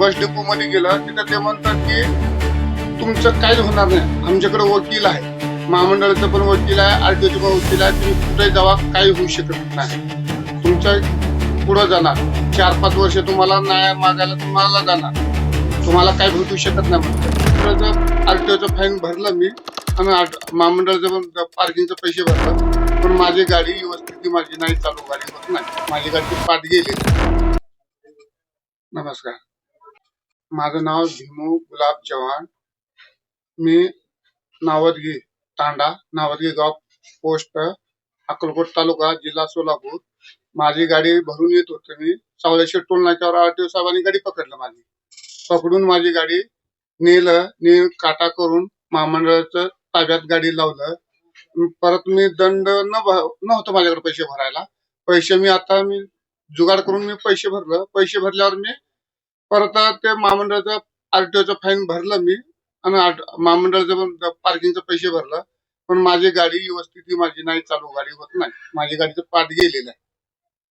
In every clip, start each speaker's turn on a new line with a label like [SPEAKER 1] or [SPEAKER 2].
[SPEAKER 1] Bus depot मध्ये गेलं तिथं ते म्हणतात की तुमचं काहीच होणार नाही. आमच्याकडे वकील आहे. महामंडळाचं पण वकील आहे आरटीओचे पण वकील आहे. तुम्ही कुठेही जावा काही होऊ शकत नाही. तुमच्या पुढं जाणार. चार पाच वर्ष तुम्हाला न्याय मागायला तुम्हाला जाणार. तुम्हाला काही भेटू शकत नाही म्हणतात आरटीओचं फाईन भरलं मी. आणि महामंडळाचं पण पार्किंगचे पैसे भरलं. पण माझी गाडी व्यवस्थित ती माझी नाही चालू गाडी होत नाही. माझी गाडी पाठ गेली. नमस्कार. माझं नाव भीमू गुलाब चव्हाण. मी नावदगी तांडा नावदगी गाव पोस्ट अक्कलकोट तालुका जिल्हा सोलापूर. माझी गाडी भरून येत होते मी. सावळेश्वर टोल नाक्यावर आरटीओ साहेबांनी गाडी पकडलं माझी. पकडून माझी गाडी नेलं नील काटा करून महामंडळाचं ताब्यात गाडी लावलं. परत मी दंड न नव्हतं माझ्याकडे पैसे भरायला. पैसे मी आता मी जुगाड करून मी पैसे भरलं. पैसे भरल्यावर मी परत ते महामंडळाचं आरटीओचं फाईन भरलं मी आणि महामंडळाचं पण पार्किंगचे पैसे भरलं. पण माझी गाडी व्यवस्थित माझी नाही चालू गाडी होत नाही. माझी गाडीचं पाठ गेलेलं आहे.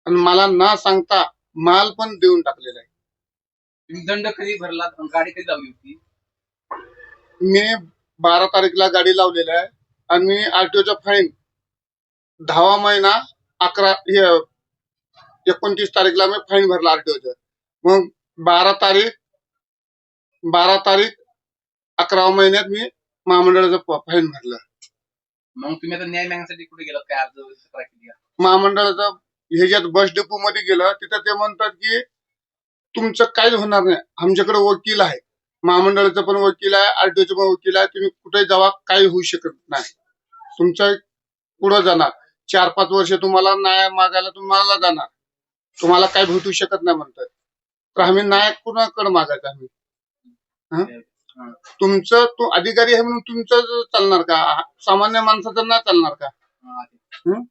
[SPEAKER 1] आणि मला न सांगता माल पण देऊन टाकलेला आहे.
[SPEAKER 2] दंड कधी भरला? गाडी कधी लावली होती?
[SPEAKER 1] मी बारा तारीखला गाडी लावलेली आहे आणि मी आरटीओचा फाईन दहावा महिना अकरा एकोणतीस तारीखला मी फाईन भरला आरटीओचा. मग बारा तारीख बारा तारीख अकराव्या महिन्यात मी महामंडळाचं फाईन भरलं.
[SPEAKER 2] मग तुम्ही आता न्याय मागण्यासाठी कुठे गेलात? काय अर्ज तक्रार केली?
[SPEAKER 1] महामंडळाचं ह्याच्यात बस डेपो मध्ये गेलं तिथं ते म्हणतात की तुमचं काहीच होणार नाही. आमच्याकडे वकील आहे महामंडळाचं पण वकील आहे आरटीओचं पण वकील आहे. तुम्ही कुठे जावा काही होऊ शकत नाही. तुमच्यापुढे जाणार. चार पाच वर्ष तुम्हाला न्याय मागायला तुम्हाला जाणार. तुम्हाला काही भेटू शकत नाही म्हणतात. तर आम्ही नायक कुणाकडे मागायचा आम्ही
[SPEAKER 2] हं.
[SPEAKER 1] तुमचं तो अधिकारी आहे म्हणून तुमचं चालणार का? सामान्य माणसाचं नाही चालणार का?
[SPEAKER 2] हं?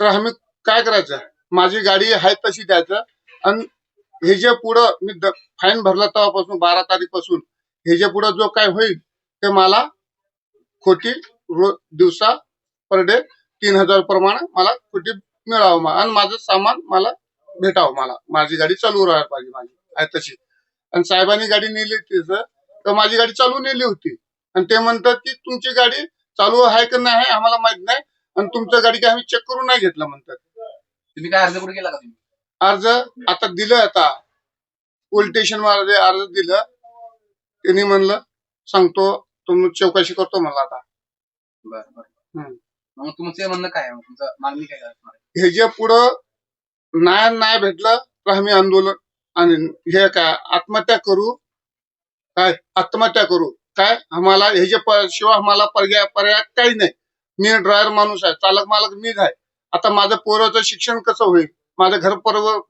[SPEAKER 1] तर आम्ही काय करायचं? माझी गाडी आहे तशी द्यायचं. आणि हे जे पुढं मी फाईन भरला तेव्हापासून बारा तारीखपासून हे जे पुढं जो काय होईल ते मला खोटी रो दिवसा पर डे तीन हजार प्रमाणे मला खोटी मिळावं आणि माझं सामान मला भेटावं मला. माझी गाडी चालू राहायला पाहिजे माझी. आहे तशी. आणि साहेबांनी गाडी नेली तिथं तर माझी गाडी चालू नेली होती. आणि ते म्हणतात की तुमची गाडी चालू आहे का नाही आहे आम्हाला माहीत नाही. आणि तुमचं गाडी काय आम्ही चेक करून नाही घेतलं म्हणतात.
[SPEAKER 2] तुम्ही काय अर्ज कुठे गेला का तुम्ही?
[SPEAKER 1] अर्ज आता दिलं आता. पोलीस स्टेशनमध्ये अर्ज दिलं. त्यांनी म्हणलं सांगतो तुम्ही चौकशी करतो मला आता.
[SPEAKER 2] बरं बरं.
[SPEAKER 1] हम्म.
[SPEAKER 2] मग तुमचं म्हणणं काय आहे? तुमचं मागणी काय आहे?
[SPEAKER 1] हे जे पुढं न्याय नाही भेटलं तर आम्ही आंदोलन. आणि हे काय आत्महत्या करू? काय? आत्महत्या करू. काय? आम्हाला हे जे शिवाय आम्हाला पर्याय पर्याय काही नाही. मी ड्रायव्हर माणूस आहे चालक मालक मीच आहे. आता माझं पोराचं शिक्षण कसं होईल? माझं घर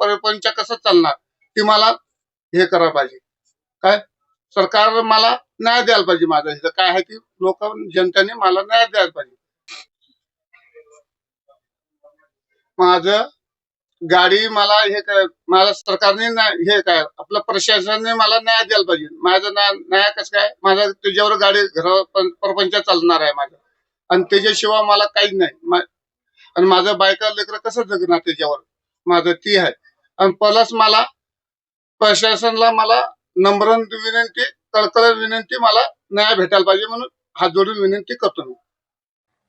[SPEAKER 1] परपंच कसं चालणार? ते मला हे करायला पाहिजे. काय? सरकार मला न्याय द्यायला पाहिजे माझं. हे काय आहे की लोक जनतेने मला न्याय द्यायला पाहिजे. माझं गाडी मला हे काय मला सरकारने हे काय आपलं प्रशासनाने मला न्याय द्यायला पाहिजे. माझं न्याय न्याय कसं काय? माझं तुझ्यावर गाडी घर प्रपंच चालणार आहे माझ्या आणि त्याच्याशिवाय मला काहीच नाही. आणि माझं बायका लेकर कसं जगणार त्याच्यावर? माझं ती आहे. आणि प्लस मला प्रशासनाला मला नम्र विनंती कळकळ विनंती मला न्याय भेटायला पाहिजे म्हणून हात जोडून विनंती करतो मी.